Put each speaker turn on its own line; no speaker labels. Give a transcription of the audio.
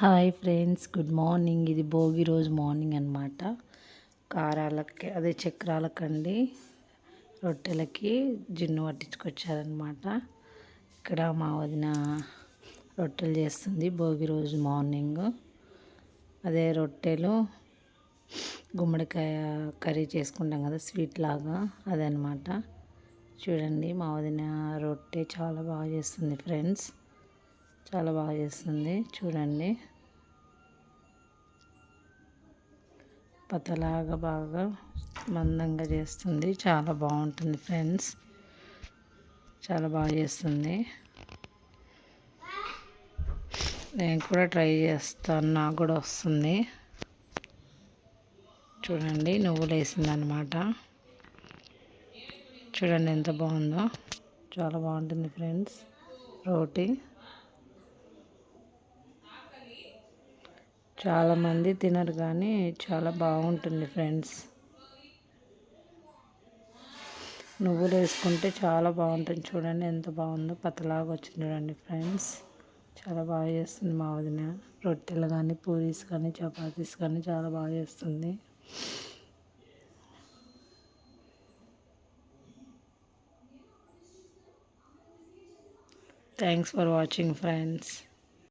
Hi friends good morning. ఇది భోగి రోజు morning అనమాట కారాలకి అదే చక్రాలకండి రొట్టెలకి జిన్ను పట్టించుకొచ్చారనమాట ఇక్కడ మా వదిన రొట్టెలు చేస్తుంది భోగి రోజు మార్నింగ్. అదే రొట్టెలు గుమ్మడికాయ కర్రీ చేసుకుంటాం కదా స్వీట్ లాగా అదనమాట చూడండి మా వదిన రొట్టె చాలా బాగా చేస్తుంది ఫ్రెండ్స్. చాలా బాగా చేస్తుంది. చూడండి. పతలాగా బాగా మందంగా చేస్తుంది. చాలా బాగుంటుంది ఫ్రెండ్స్. చాలా బాగా చేస్తుంది. నేను కూడా ట్రై చేస్తాను. నాకు కూడా వస్తుంది. చూడండి నువ్వులు వేసింది అనమాట చూడండి ఎంత బాగుందో. చాలా బాగుంటుంది ఫ్రెండ్స్. రోటీ. చాలామంది తినరు కానీ చాలా బాగుంటుంది ఫ్రెండ్స్. నువ్వులు వేసుకుంటే చాలా బాగుంటుంది చూడండి ఎంత బాగుందో పతలాగా వచ్చింది చూడండి ఫ్రెండ్స్. చాలా బాగా చేస్తుంది మా వదిన. రొట్టెలు కానీ పూరీస్ కానీ చపాతీస్ కానీ చాలా బాగా చేస్తుంది. Thanks for watching friends